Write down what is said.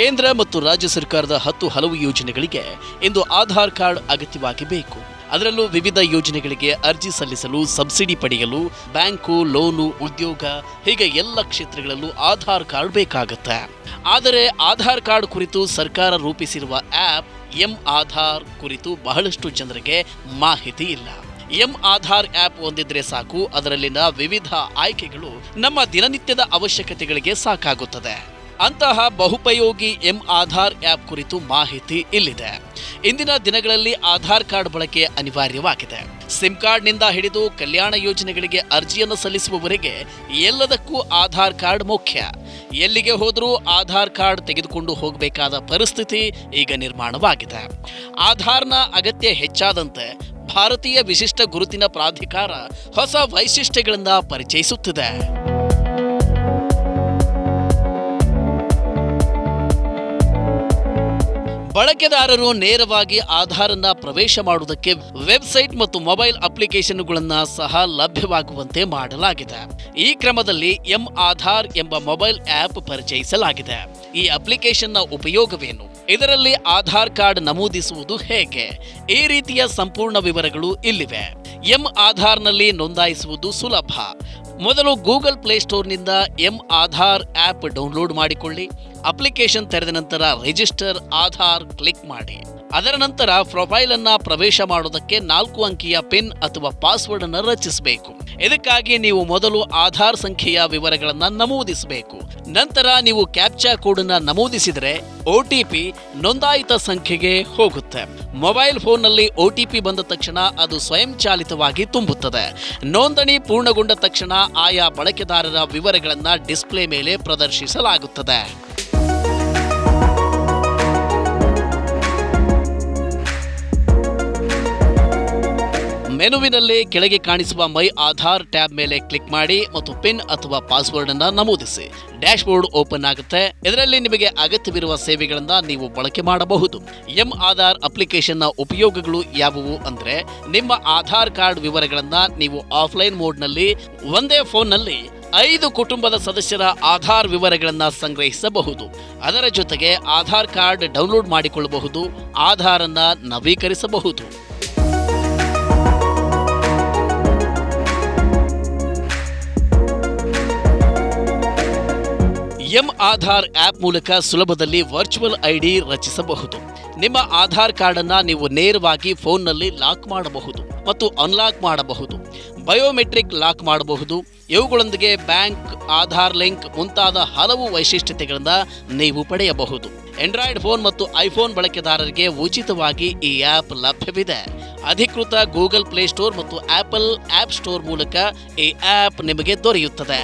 ಕೇಂದ್ರ ಮತ್ತು ರಾಜ್ಯ ಸರ್ಕಾರದ ಹತ್ತು ಹಲವು ಯೋಜನೆಗಳಿಗೆ ಇಂದು ಆಧಾರ್ ಕಾರ್ಡ್ ಅಗತ್ಯವಾಗಿ ಬೇಕು. ಅದರಲ್ಲೂ ವಿವಿಧ ಯೋಜನೆಗಳಿಗೆ ಅರ್ಜಿ ಸಲ್ಲಿಸಲು, ಸಬ್ಸಿಡಿ ಪಡೆಯಲು, ಬ್ಯಾಂಕು, ಲೋನು, ಉದ್ಯೋಗ ಹೀಗೆ ಎಲ್ಲ ಕ್ಷೇತ್ರಗಳಲ್ಲೂ ಆಧಾರ್ ಕಾರ್ಡ್ ಬೇಕಾಗುತ್ತೆ. ಆದರೆ ಆಧಾರ್ ಕಾರ್ಡ್ ಕುರಿತು ಸರ್ಕಾರ ರೂಪಿಸಿರುವ ಆಪ್ ಎಂ ಆಧಾರ್ ಕುರಿತು ಬಹಳಷ್ಟು ಜನರಿಗೆ ಮಾಹಿತಿ ಇಲ್ಲ. ಎಂ ಆಧಾರ್ ಆಪ್ ಹೊಂದಿದ್ರೆ ಸಾಕು, ಅದರಲ್ಲಿನ ವಿವಿಧ ಆಯ್ಕೆಗಳು ನಮ್ಮ ದಿನನಿತ್ಯದ ಅವಶ್ಯಕತೆಗಳಿಗೆ ಸಾಕಾಗುತ್ತದೆ. ಅಂತಹ ಬಹುಪಯೋಗಿ ಎಂ ಆಧಾರ್ ಆ್ಯಪ್ ಕುರಿತು ಮಾಹಿತಿ ಇಲ್ಲಿದೆ. ಇಂದಿನ ದಿನಗಳಲ್ಲಿ ಆಧಾರ್ ಕಾರ್ಡ್ ಬಳಕೆ ಅನಿವಾರ್ಯವಾಗಿದೆ. ಸಿಮ್ ಕಾರ್ಡ್ನಿಂದ ಹಿಡಿದು ಕಲ್ಯಾಣ ಯೋಜನೆಗಳಿಗೆ ಅರ್ಜಿಯನ್ನು ಸಲ್ಲಿಸುವವರೆಗೆ ಎಲ್ಲದಕ್ಕೂ ಆಧಾರ್ ಕಾರ್ಡ್ ಮುಖ್ಯ. ಎಲ್ಲಿಗೆ ಹೋದರೂ ಆಧಾರ್ ಕಾರ್ಡ್ ತೆಗೆದುಕೊಂಡು ಹೋಗಬೇಕಾದ ಪರಿಸ್ಥಿತಿ ಈಗ ನಿರ್ಮಾಣವಾಗಿದೆ. ಆಧಾರ್ನ ಅಗತ್ಯ ಹೆಚ್ಚಾದಂತೆ ಭಾರತೀಯ ವಿಶಿಷ್ಟ ಗುರುತಿನ ಪ್ರಾಧಿಕಾರ ಹೊಸ ವೈಶಿಷ್ಟ್ಯಗಳಿಂದ ಪರಿಚಯಿಸುತ್ತಿದೆ. ಬಳಕೆದಾರರು ನೇರವಾಗಿ ಆಧಾರನ್ನ ಪ್ರವೇಶ ಮಾಡುವುದಕ್ಕೆ ವೆಬ್ಸೈಟ್ ಮತ್ತು ಮೊಬೈಲ್ ಅಪ್ಲಿಕೇಶನ್ಗಳನ್ನ ಸಹ ಲಭ್ಯವಾಗುವಂತೆ ಮಾಡಲಾಗಿದೆ. ಈ ಕ್ರಮದಲ್ಲಿ ಎಂ ಆಧಾರ್ ಎಂಬ ಮೊಬೈಲ್ ಆಪ್ ಪರಿಚಯಿಸಲಾಗಿದೆ. ಈ ಅಪ್ಲಿಕೇಶನ್ನ ಉಪಯೋಗವೇನು? ಇದರಲ್ಲಿ ಆಧಾರ್ ಕಾರ್ಡ್ ನಮೂದಿಸುವುದು ಹೇಗೆ? ಈ ರೀತಿಯ ಸಂಪೂರ್ಣ ವಿವರಗಳು ಇಲ್ಲಿವೆ. ಎಂ ಆಧಾರ್ನಲ್ಲಿ ನೋಂದಾಯಿಸುವುದು ಸುಲಭ. ಮೊದಲು ಗೂಗಲ್ ಪ್ಲೇಸ್ಟೋರ್ನಿಂದ ಎಂ ಆಧಾರ್ ಆಪ್ ಡೌನ್ಲೋಡ್ ಮಾಡಿಕೊಳ್ಳಿ. ಅಪ್ಲಿಕೇಶನ್ ತೆರೆದ ನಂತರ ರಿಜಿಸ್ಟರ್, ಆಧಾರ್ ಕ್ಲಿಕ್ ಮಾಡಿ. ಅದರ ನಂತರ ಪ್ರೊಫೈಲ್ ಅನ್ನ ಪ್ರವೇಶ ಮಾಡೋದಕ್ಕೆ ನಾಲ್ಕು ಅಂಕಿಯ ಪಿನ್ ಅಥವಾ ಪಾಸ್ವರ್ಡ್ ಅನ್ನು ರಚಿಸಬೇಕು. ಇದಕ್ಕಾಗಿ ನೀವು ಮೊದಲು ಆಧಾರ್ ಸಂಖ್ಯೆಯ ವಿವರಗಳನ್ನು ನಮೂದಿಸಬೇಕು. ನಂತರ ನೀವು ಕ್ಯಾಪ್ಚಾ ಕೋಡ್ ಅನ್ನ ನಮೂದಿಸಿದರೆ ಒ ಟಿ ಪಿ ನೋಂದಾಯಿತ ಸಂಖ್ಯೆಗೆ ಹೋಗುತ್ತೆ. ಮೊಬೈಲ್ ಫೋನ್ನಲ್ಲಿ ಒ ಟಿ ಪಿ ಬಂದ ತಕ್ಷಣ ಅದು ಸ್ವಯಂಚಾಲಿತವಾಗಿ ತುಂಬುತ್ತದೆ. ನೋಂದಣಿ ಪೂರ್ಣಗೊಂಡ ತಕ್ಷಣ ಆಯಾ ಬಳಕೆದಾರರ ವಿವರಗಳನ್ನು ಡಿಸ್ಪ್ಲೇ ಮೇಲೆ ಪ್ರದರ್ಶಿಸಲಾಗುತ್ತದೆ. ಮೆನುವಿನಲ್ಲಿ ಕೆಳಗೆ ಕಾಣಿಸುವ ಮೈ ಆಧಾರ್ ಟ್ಯಾಬ್ ಮೇಲೆ ಕ್ಲಿಕ್ ಮಾಡಿ ಮತ್ತು ಪಿನ್ ಅಥವಾ ಪಾಸ್ವರ್ಡ್ ಅನ್ನ ನಮೂದಿಸಿ. ಡ್ಯಾಶ್ ಬೋರ್ಡ್ ಓಪನ್ ಆಗುತ್ತೆ. ಇದರಲ್ಲಿ ನಿಮಗೆ ಅಗತ್ಯವಿರುವ ಸೇವೆಗಳನ್ನ ನೀವು ಬಳಕೆ ಮಾಡಬಹುದು. ಎಂ ಆಧಾರ್ ಅಪ್ಲಿಕೇಶನ್ನ ಉಪಯೋಗಗಳು ಯಾವುವು ಅಂದ್ರೆ, ನಿಮ್ಮ ಆಧಾರ್ ಕಾರ್ಡ್ ವಿವರಗಳನ್ನ ನೀವು ಆಫ್ಲೈನ್ ಮೋಡ್ನಲ್ಲಿ ಒಂದೇ ಫೋನ್ನಲ್ಲಿ ಐದು ಕುಟುಂಬದ ಸದಸ್ಯರ ಆಧಾರ್ ವಿವರಗಳನ್ನು ಸಂಗ್ರಹಿಸಬಹುದು. ಅದರ ಜೊತೆಗೆ ಆಧಾರ್ ಕಾರ್ಡ್ ಡೌನ್ಲೋಡ್ ಮಾಡಿಕೊಳ್ಳಬಹುದು, ಆಧಾರನ್ನು ನವೀಕರಿಸಬಹುದು. ಎಂ ಆಧಾರ್ ಆ್ಯಪ್ ಮೂಲಕ ಸುಲಭದಲ್ಲಿ ವರ್ಚುವಲ್ ಐಡಿ ರಚಿಸಬಹುದು. ನಿಮ್ಮ ಆಧಾರ್ ಕಾರ್ಡನ್ನು ನೀವು ನೇರವಾಗಿ ಫೋನ್ನಲ್ಲಿ ಲಾಕ್ ಮಾಡಬಹುದು ಮತ್ತು ಅನ್ಲಾಕ್ ಮಾಡಬಹುದು. ಬಯೋಮೆಟ್ರಿಕ್ ಲಾಕ್ ಮಾಡಬಹುದು. ಇವುಗಳೊಂದಿಗೆ ಬ್ಯಾಂಕ್, ಆಧಾರ್ ಲಿಂಕ್ ಮುಂತಾದ ಹಲವು ವೈಶಿಷ್ಟ್ಯತೆಗಳನ್ನು ನೀವು ಪಡೆಯಬಹುದು. ಆಂಡ್ರಾಯ್ಡ್ ಫೋನ್ ಮತ್ತು ಐಫೋನ್ ಬಳಕೆದಾರರಿಗೆ ಉಚಿತವಾಗಿ ಈ ಆಪ್ ಲಭ್ಯವಿದೆ. ಅಧಿಕೃತ ಗೂಗಲ್ ಪ್ಲೇಸ್ಟೋರ್ ಮತ್ತು ಆಪಲ್ ಆ್ಯಪ್ ಸ್ಟೋರ್ ಮೂಲಕ ಈ ಆಪ್ ನಿಮಗೆ ದೊರೆಯುತ್ತದೆ.